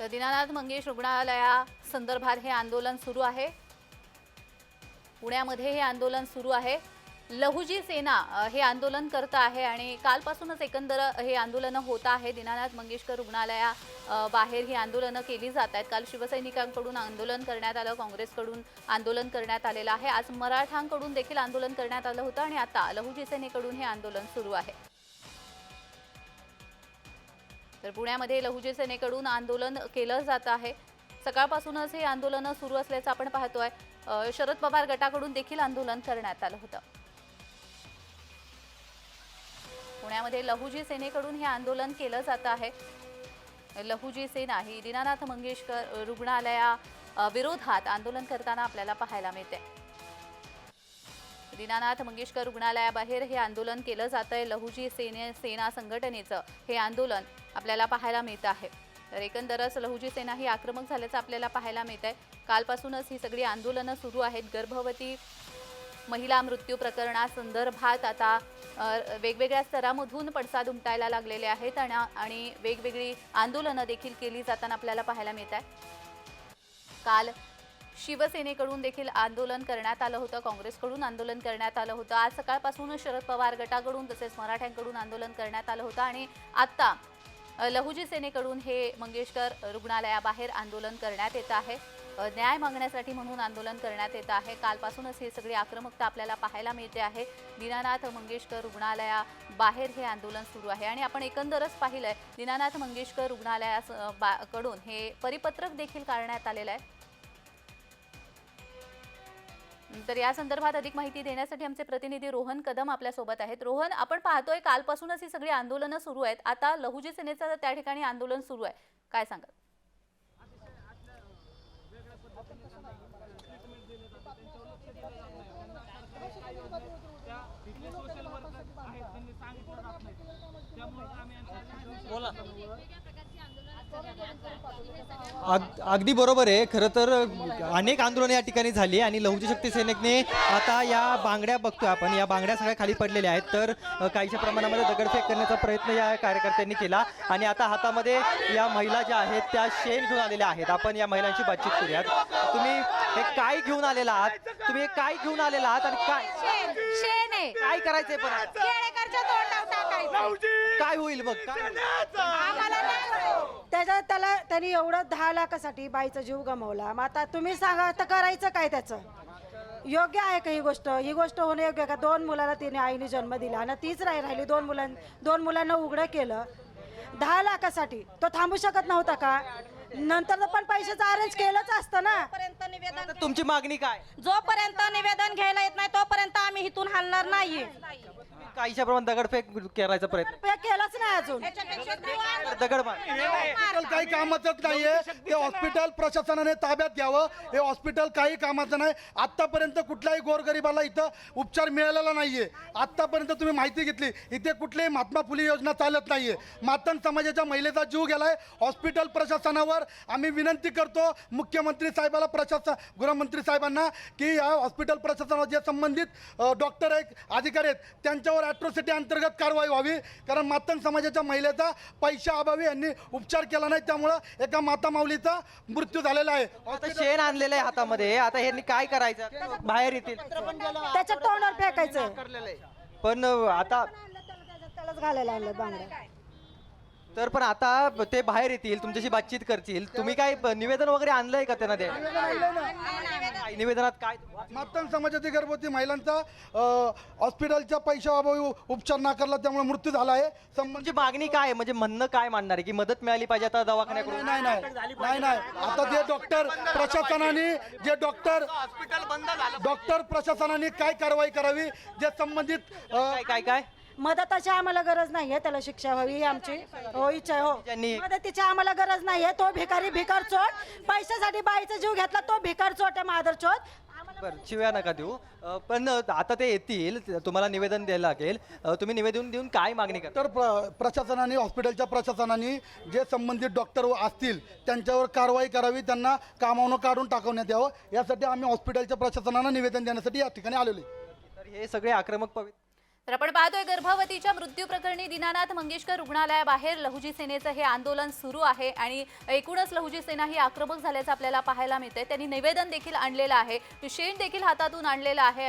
तर दीनानाथ मंगेश रुग्णालया संदर्भात हे आंदोलन सुरू आहे. पुण्यामध्ये हे आंदोलन सुरू आहे. लहुजी सेना हे आंदोलन करत आहे आणि कालपासूनच एकंदर हे आंदोलनं होत आहे. दीनानाथ मंगेशकर रुग्णालया बाहेर ही आंदोलनं केली जात आहेत. काल शिवसैनिकांकडून आंदोलन करण्यात आलं काँग्रेसकडून आंदोलन करण्यात आलेलं आहे. आज मराठांकडून देखील आंदोलन करण्यात आलं होतं आणि आता लहुजी सेनेकडून हे आंदोलन सुरू आहे. तर पुण्यामध्ये लहुजी सेनेकडून आंदोलन केलं जात आहे. सकाळपासूनच हे आंदोलनं सुरू असल्याचं आपण पाहतोय. शरद पवार गटाकडून देखील आंदोलन करण्यात आलं होतं. पुण्यामध्ये लहुजी सेनेकडून हे आंदोलन केलं जात आहे. लहुजी सेना ही दीनानाथ मंगेशकर रुग्णालया विरोधात आंदोलन करताना आपल्याला पाहायला मिळते. दीनानाथ मंगेशकर रुग्णालयाबाहेर हे आंदोलन केलं जात आहे लहुजी सेने सेना संघटनेचं हे आंदोलन आपल्याला पाहायला मिळत आहे. तर एकंदरच लहुजी सेना ही आक्रमक झाल्याचं आपल्याला पाहायला मिळत आहे कालपासूनच ही सगळी आंदोलनं सुरू आहेत. गर्भवती महिला मृत्यू प्रकरणासंदर्भात आता वेगवेगळ्या स्तरामधून पडसाद उमटायला लागलेले आहेत आणि वेगवेगळी आंदोलनं देखील केली जाताना आपल्याला पाहायला मिळत आहे काल शिवसेनेकडून देखील आंदोलन करण्यात आलं होतं. काँग्रेसकडून आंदोलन करण्यात आलं होतं. आज सकाळपासून शरद पवार गटाकडून तसेच मराठ्यांकडून आंदोलन करण्यात आलं होतं आणि आत्ता लहुजी सेनेकडून हे मंगेशकर रुग्णालयाबाहेर आंदोलन करण्यात येत आहे. न्याय मागण्यासाठी म्हणून आंदोलन करण्यात येत आहे. कालपासूनच हे सगळी आक्रमकता आपल्याला पाहायला मिळते आहे. दीनानाथ मंगेशकर रुग्णालया बाहेर हे आंदोलन सुरू आहे आणि आपण एकंदरच पाहिलं आहे दीनानाथ मंगेशकर रुग्णालयाकडून बा- कडून हे परिपत्रक देखील काढण्यात आलेलं आहे. तर या संदर्भात अधिक माहिती देण्यासाठी आमचे प्रतिनिधी रोहन कदम आपल्यासोबत आहेत रोहन आपण पाहतोय कालपासूनच ही सगळी आंदोलनं सुरू आहेत आता लहुजी सेनेचं त्या ठिकाणी आंदोलन सुरू आहे काय सांगाल अग अगदी बरोबर आहे. खरं तर अनेक आंदोलनं या ठिकाणी झाली आणि लहुजी शक्ती सैनिकने आता या बांगड्या बघतोय आपण. या बांगड्या सगळ्या खाली पडलेल्या आहेत. तर काहीशा प्रमाणामध्ये दगडफेक करण्याचा प्रयत्न या कार्यकर्त्यांनी केला. आणि आता हातामध्ये या महिला ज्या आहेत त्या शेण घेऊन आलेल्या आहेत. आपण या महिलांशी बातचीत करूयात. तुम्ही हे काय घेऊन आलेला आहात? तुम्ही हे काय घेऊन आलेला आहात आणि काय काय करायचंय पण आता? काय होईल? काय आम्हाला नाही त्याच्यात त्याला त्यांनी एवढं दहा लाखासाठी बाईचा जीव गमावला. मग आता तुम्ही सांगा तर करायचं काय त्याचं? योग्य आहे का ही गोष्ट? ही गोष्ट होणं योग्य आहे का? दोन मुलाला तिने आईने जन्म दिला आणि तीच राही राहिली दोन मुलां दोन मुलांना उघडं केलं. दहा लाखासाठी. तो थांबू शकत नव्हता का? नंतर पण पैशाचं अरेंज केलंच असतं ना. जोपर्यंत निवेदन आता तुमची मागणी काय? जोपर्यंत निवेदन घ्यायला येत नाही तोपर्यंत आम्ही इथून हलणार नाहीये. काहीशा प्रमाणात दगडफेक करायचा प्रयत्न. पे केलंच नाही अजून. दगड हॉस्पिटल काही कामाचंच नाहीये. ते हॉस्पिटल प्रशासनाने ताब्यात घ्यावं. हे हॉस्पिटल काही कामाचं नाही. आतापर्यंत कुठल्याही गोरगरिबाला इथं उपचार मिळालेला नाहीये. आतापर्यंत तुम्ही माहिती घेतली. इथे कुठलीही महात्मा फुले योजना चालत नाहीये. मातंग समाजाच्या महिलेचा जीव गेलाय. हॉस्पिटल प्रशासनावर आम्ही विनंती करतो मुख्यमंत्री साहेबाला प्रशासन गृहमंत्री साहेबांना की या हॉस्पिटल प्रशासनावर जे संबंधित डॉक्टर आहेत अधिकारी आहेत त्यांच्यावर ॲट्रॉसिटी अंतर्गत कारवाई व्हावी. कारण मातंग समाजाच्या महिलेचा पैशा अभावी यांनी उपचार केला नाही. त्यामुळं एका माता माऊलीचा मृत्यू झालेला आहे. आता शेण आणलेलं आहे हातामध्ये. आता ह्यांनी काय करायचं? बाहेर येतील. त्याच्या तोंडावर फेकायचं. पण आता त्यालाच घालायला आणलं बांगड्या तर पण आता ते बाहेर येतील तुमच्याशी बातचीत करतील. तुम्ही काय निवेदन वगैरे आणलंय का त्यांना द्या काय निवेदनात काय मातंग समाजातील गर्भवती महिलांचा अ, हॉस्पिटलच्या पैशा अभावी उपचार नाकारला त्यामुळे मृत्यू झाला आहे. संबंधित तुमची मागणी काय आहे? म्हणजे म्हणणं काय मांडणार आहे? की मदत मिळाली पाहिजे आता दवाखान्याकडून? नाही नाही नाही. नाही आता जे डॉक्टर प्रशासनाने जे डॉक्टर डॉक्टर प्रशासनाने काय कारवाई करावी? जे संबंधित अ, काय काय काय? मदताची आम्हाला गरज नाहीये त्याला शिक्षा व्हावी ही आमची. हो इच्छा आहे, हो. मदतीची आम्हाला गरज नाहीये तो भिकारी भिकार चोट पैशासाठी बाईचा जीव घेतला तो भिकार चोट आहे माधर चोट बरं शिव्या नका देऊ. अ, पण आता ते येतील तुम्हाला निवेदन द्यायला लागेल. अ, तुम्ही निवेदन देऊन काय मागणी करता? तर प्र प्रशासनाने हॉस्पिटलच्या प्रशासनाने जे संबंधित डॉक्टर असतील त्यांच्यावर कारवाई करावी त्यांना कामावून काढून टाकवण्यात यावं. यासाठी आम्ही हॉस्पिटलच्या प्रशासनाला निवेदन देण्यासाठी या ठिकाणी आलेलो आहे. तर हे सगळे आक्रमक पवित्र तर आपण पाहतोय गर्भवतीच्या मृत्यू प्रकरणी दीनानाथ मंगेशकर रुग्णालयाबाहेर लहुजी सेनेचं हे आंदोलन सुरू आहे आणि एकूणच लहुजी सेना ही आक्रमक झाल्याचं आपल्याला पाहायला मिळतंय. त्यांनी निवेदन देखील आणलेलं आहे. शेण देखील हातातून आणलेलं आहे.